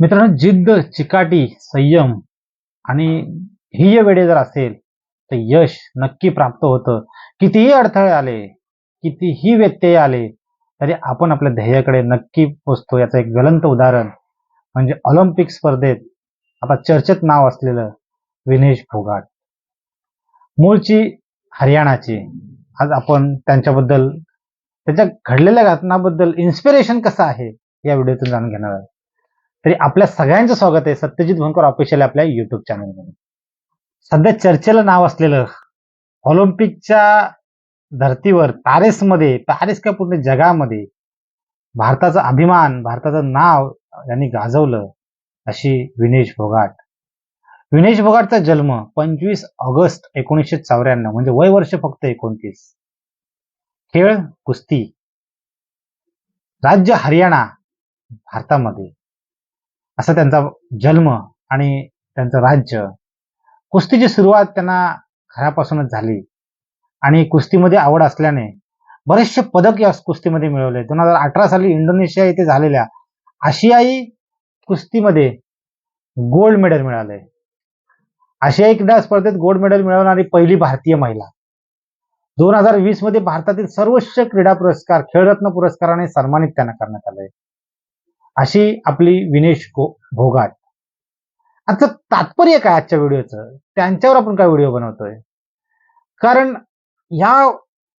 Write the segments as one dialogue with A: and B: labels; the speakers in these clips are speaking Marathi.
A: मित्रांनो जिद्द चिकाटी संयम आणि ध्येय वेळे जर असेल तर यश नक्की प्राप्त होतं. कितीही अडथळे आले कितीही व्यत्यय आले तरी आपण आपल्या ध्येयाकडे नक्की पोचतो. याचं एक ज्वलंत उदाहरण म्हणजे ऑलिम्पिक स्पर्धेत आता चर्चेत नाव असलेलं विनेश फोगाट मूळची हरियाणाची. आज आपण त्यांच्याबद्दल त्याच्या घडलेल्या घटनाबद्दल इन्स्पिरेशन कसं आहे या व्हिडिओतून जाणून घेणार आहोत. तरी आपल्या सगळ्यांचं स्वागत आहे सत्यजित भंकर ऑफिशियल आपल्या युट्यूब चॅनलमध्ये सध्या चर्चेला नाव असलेलं ऑलिम्पिकच्या धर्तीवर पॅरिसमध्ये पॅरिस का पूर्ण जगामध्ये भारताचा अभिमान भारताचं नाव यांनी गाजवलं अशी विनेश भोगाट. विनेश भोगाटचा जन्म पंचवीस ऑगस्ट एकोणीसशे चौऱ्याण्णव म्हणजे वय वर्ष फक्त एकोणतीस. खेळ कुस्ती. राज्य हरियाणा भारतामध्ये. असा त्यांचा जन्म आणि त्यांचं राज्य. कुस्तीची सुरुवात त्यांना घरापासूनच झाली. आणि कुस्तीमध्ये आवड असल्याने बरेचसे पदक या कुस्तीमध्ये मिळवले. दोन हजार अठरा साली इंडोनेशिया येथे झालेल्या आशियाई कुस्तीमध्ये गोल्ड मेडल मिळाले. आशियाई क्रीडा स्पर्धेत गोल्ड मेडल मिळवणारी पहिली भारतीय महिला. दोन हजार वीसमध्ये भारतातील सर्वोच्च क्रीडा पुरस्कार खेळरत्न पुरस्काराने सन्मानित त्यांना करण्यात आले. अशी आपली विनेश भोगाट आजचं तात्पर्य काय आजच्या व्हिडिओचं? त्यांच्यावर आपण काय व्हिडिओ बनवतोय? कारण ह्या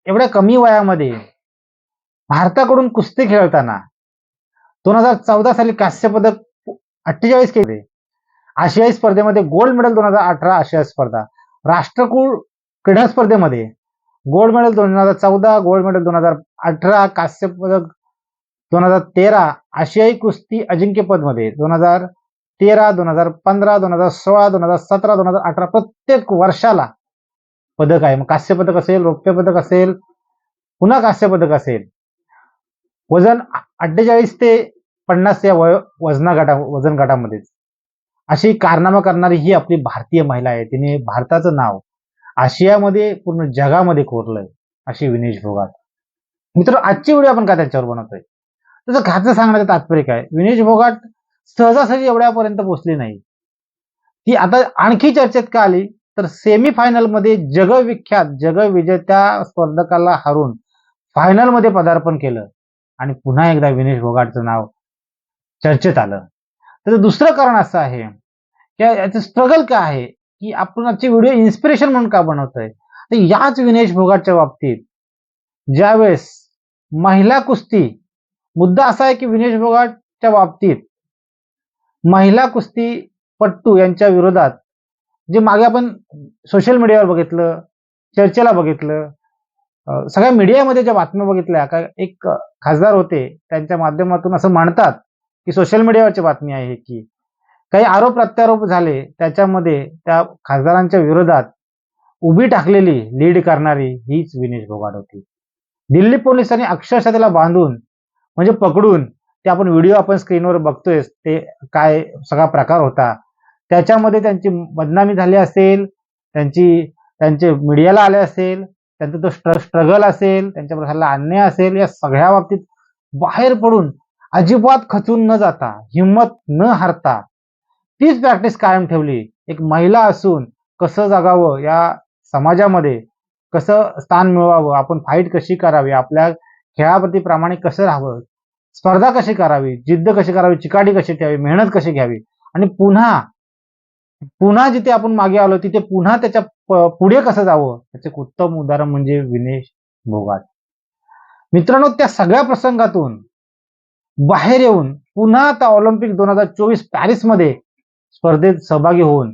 A: एवढ्या कमी वयामध्ये भारताकडून कुस्ती खेळताना दोन हजार चौदा साली कांस्य पदक अठ्ठेचाळीस केले. आशियाई स्पर्धेमध्ये गोल्ड मेडल दोन हजार अठरा आशियाई स्पर्धा. राष्ट्रकुल क्रीडा स्पर्धेमध्ये गोल्ड मेडल दोन हजार चौदा गोल्ड मेडल दोन हजार अठरा कांस्य पदक दोन हजार तेरा आशियाई कुस्ती अजिंक्यपदमध्ये दोन हजार तेरा दोन हजार पंधरा दोन हजार सोळा दोन हजार सतरा दोन हजार अठरा प्रत्येक वर्षाला पदक आहे. मग कांस्य पदक असेल रौप्य पदक असेल पुन्हा कांस्य पदक असेल. वजन अठ्ठेचाळीस ते पन्नास या वय वजना गटा वजन गटामध्येच अशी कारनामा करणारी ही आपली भारतीय महिला आहे. तिने भारताचं नाव आशियामध्ये पूर्ण जगामध्ये कोरलंय अशी विनेश भोगात मित्र आजची व्हिडिओ आपण काय त्याच्यावर बनवतोय? त्याचं खातं सांगण्याचं तात्पर्य काय? विनेश भोगाट सहजासहजी एवढ्यापर्यंत पोहोचली नाही. ती आता आणखी चर्चेत का आली? तर सेमी फायनलमध्ये जगविख्यात जगविजेत्या स्पर्धकाला हरून फायनलमध्ये पदार्पण केलं. आणि पुन्हा एकदा विनेश भोगाटचं नाव चर्चेत आलं. त्याचं दुसरं कारण असं आहे की याचं स्ट्रगल काय आहे? की आपण आजचे व्हिडिओ इन्स्पिरेशन म्हणून का बनवतोय? तर याच विनेश भोगाटच्या बाबतीत ज्यावेळेस महिला कुस्ती मुद्दा असा आहे की विनेश भोगाटच्या बाबतीत महिला कुस्ती पट्टू यांच्या विरोधात जे मागे आपण सोशल मीडियावर बघितलं चर्चेला बघितलं सगळ्या मीडियामध्ये ज्या बातम्या बघितल्या का एक खासदार होते त्यांच्या माध्यमातून असं म्हणतात की सोशल मीडियावरची बातमी आहे की काही आरोप प्रत्यारोप झाले त्याच्यामध्ये त्या खासदारांच्या विरोधात उभी टाकलेली लीड करणारी हीच विनेश भोगाट होती. दिल्ली पोलिसांनी अक्षरशः त्याला बांधून म्हणजे पकडून ते आपण व्हिडिओ आपण स्क्रीनवर बघतोय ते काय सगळा प्रकार होता. त्याच्यामध्ये त्यांची बदनामी झाली असेल त्यांची त्यांचे मीडियाला आले असेल त्यांचा तो स्ट्रगल असेल त्यांच्यावर झालेला अन्याय असेल या सगळ्या बाबतीत बाहेर पडून अजिबात खचून न जाता हिंमत न हारता तीच प्रॅक्टिस कायम ठेवली. एक महिला असून कसं जगावं या समाजामध्ये कसं स्थान मिळवावं आपण फाईट कशी करावी आपल्या खेळाप्रती प्रामाणिक कसं राहावं स्पर्धा कशी करावी? जिद्द कशी करावी? चिकाटी कशी ठेवावी? मेहनत कशी घ्यावी? आणि पुन्हा पुन्हा जिथे आपण मागे आलो तिथे पुन्हा त्याच्या पुढे कसं जावं? त्याचे एक उत्तम उदाहरण म्हणजे विनेश भोगाट मित्रांनो त्या सगळ्या प्रसंगातून बाहेर येऊन पुन्हा आता ऑलिम्पिक दोन हजार चोवीस पॅरिसमध्ये स्पर्धेत सहभागी होऊन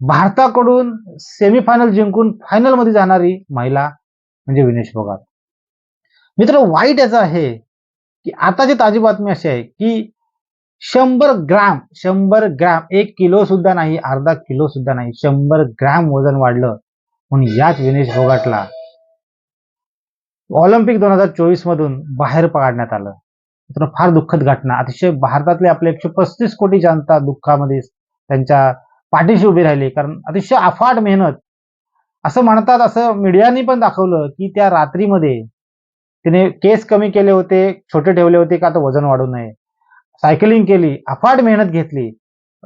A: भारताकडून सेमीफायनल जिंकून फायनलमध्ये जाणारी महिला म्हणजे विनेश फोगाट मित्र वाईट याचं आहे की आताची ताजी बातमी अशी आहे की शंभर ग्रॅम शंभर ग्रॅम एक किलो सुद्धा नाही अर्धा किलो सुद्धा नाही शंभर ग्रॅम वजन वाढलं. म्हणून याच विनेश फोगाटला ऑलिम्पिक दोन हजार चोवीस मधून बाहेर पाडण्यात आलं. मित्रांनो, फार दुःखद घटना. अतिशय भारतातले आपले एकशे पस्तीस कोटी जनता दुःखामध्ये त्यांच्या पाठीशी उभी राहिली. कारण अतिशय अफाट मेहनत. असं म्हणतात असं मीडियानी पण दाखवलं की त्या रात्रीमध्ये तिने केस कमी केले होते छोटे ठेवले होते का तर वजन वाढू नये. सायकलिंग केली अफाट मेहनत घेतली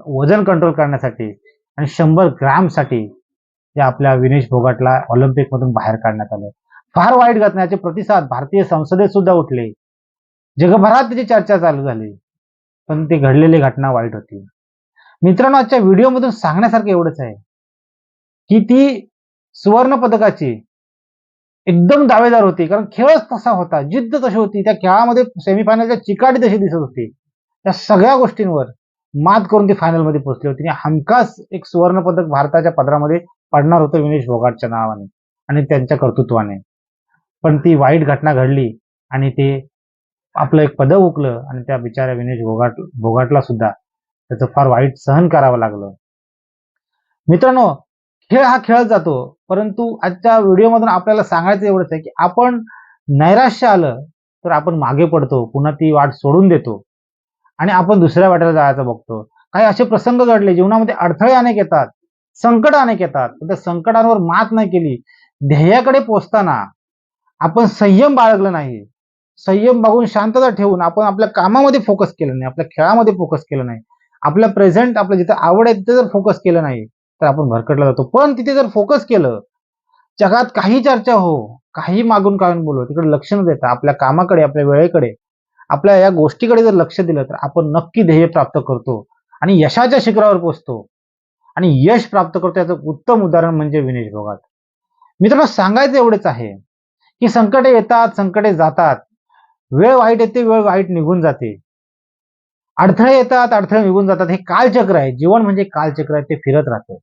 A: वजन कंट्रोल करण्यासाठी आणि शंभर ग्रामसाठी या आपल्या विनेश फोगाटला ऑलिम्पिकमधून बाहेर काढण्यात आलं. फार वाईट घटनाचे प्रतिसाद भारतीय संसदेत सुद्धा उठले. जगभरात त्याची चर्चा चालू झाली पण ती घडलेली घटना वाईट होती. मित्रांनो आजच्या व्हिडिओमधून सांगण्यासारखं एवढंच आहे की ती सुवर्ण पदकाची एकदम दावेदार होती. कारण खेळच तसा होता. जिद्द तशी होती. त्या खेळामध्ये सेमीफायनलच्या चिकाटी तशी दिसत होती. त्या सगळ्या गोष्टींवर मात करून ती फायनलमध्ये पोहोचली होती. आणि हमखास एक सुवर्ण पदक भारताच्या पदरामध्ये पडणार होतं विनेश फोगाटच्या नावाने आणि त्यांच्या कर्तृत्वाने. पण ती वाईट घटना घडली आणि ते आपलं एक पदक उकलं आणि त्या बिचाऱ्या विनेश भोगाट भोगाटला सुद्धा त्याचं फार वाईट सहन करावं लागलं. मित्रांनो खेळ हा खेळत जातो. परंतु आजच्या व्हिडिओमधून आपल्याला सांगायचं एवढंच आहे की आपण नैराश्य आलं तर आपण मागे पडतो पुन्हा ती वाट सोडून देतो. आणि आपण दुसऱ्या वाटेला जायचं बघतो. काही असे प्रसंग घडले जीवनामध्ये अडथळे अनेक येतात संकट अनेक येतात. पण त्या संकटांवर मात नाही केली. ध्येयाकडे पोचताना आपण संयम बाळगलं नाही. संयम बघून शांतता ठेवून आपण आपल्या कामामध्ये फोकस केलं नाही आपल्या खेळामध्ये फोकस केलं नाही. आपल्या प्रेझेंट आपलं जिथे आवड आहे तिथे जर फोकस केलं नाही तर आपण भरकटला जातो. पण तिथे जर फोकस केलं जगात काही चर्चा हो काही मागून काढून बोलू तिकडे लक्ष न देता आपल्या कामाकडे आपल्या वेळेकडे आपल्या या गोष्टीकडे जर लक्ष दिलं तर आपण नक्की ध्येय प्राप्त करतो. आणि यशाच्या शिखरावर पोचतो. आणि यश प्राप्त करतो याचं उत्तम उदाहरण म्हणजे विनेश भोगात. मित्रांनो सांगायचं एवढेच आहे की संकटे येतात संकटे जातात. वेळ वाईट येते वेळ वाईट निघून जाते. अडथळे येतात अडथळे निघून जातात. हे कालचक्र आहे. जीवन म्हणजे कालचक्र आहे. ते फिरत राहतं.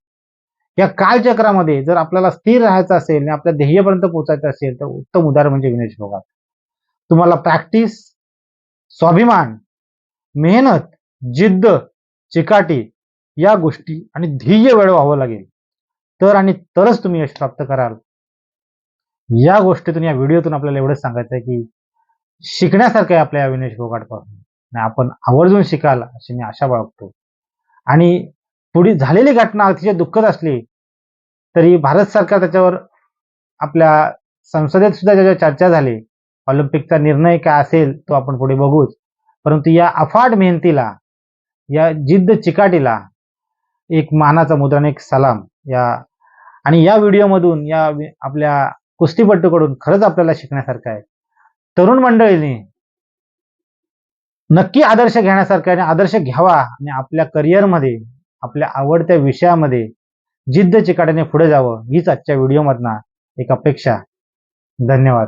A: या कालचक्रामध्ये जर आपल्याला स्थिर राहायचं असेल आणि आपल्या ध्येयपर्यंत पोहोचायचं असेल तर उत्तम उदाहरण म्हणजे विनेश भोगाट तुम्हाला प्रॅक्टिस स्वाभिमान मेहनत जिद्द चिकाटी या गोष्टी आणि ध्येय वेळ व्हावं लागेल. तर आणि तरच तुम्ही यश प्राप्त कराल. या गोष्टीतून या व्हिडिओतून आपल्याला एवढंच सांगायचं आहे की शिकण्यासारखं आहे आपल्या या विनेश भोगाटपासून आणि आपण आवर्जून शिकाल अशी मी आशा बाळगतो. आणि पुढे झालेली घटना अतिशय दुःखद असली तरी भारत सरकार त्याच्यावर आपल्या संसदेत सुद्धा त्याच्यावर चर्चा झाली. ऑलिम्पिकचा निर्णय काय असेल तो आपण पुढे बघूच. परंतु या अफाट मेहनतीला या जिद्द चिकाटीला एक मानाचा मुद्राने एक सलाम या आणि या व्हिडिओमधून या आपल्या कुस्तीपट्टूकडून खरंच आपल्याला शिकण्यासारखं आहे. तरुण मंडळीने नक्की आदर्श घेण्यासारखं आहे आणि आदर्श घ्यावा आणि आपल्या करिअरमध्ये आपल्या आवडत्या विषयामध्ये जिद्द चिकाट्याने पुढे जावं हीच आजच्या व्हिडिओमधना एक अपेक्षा. धन्यवाद.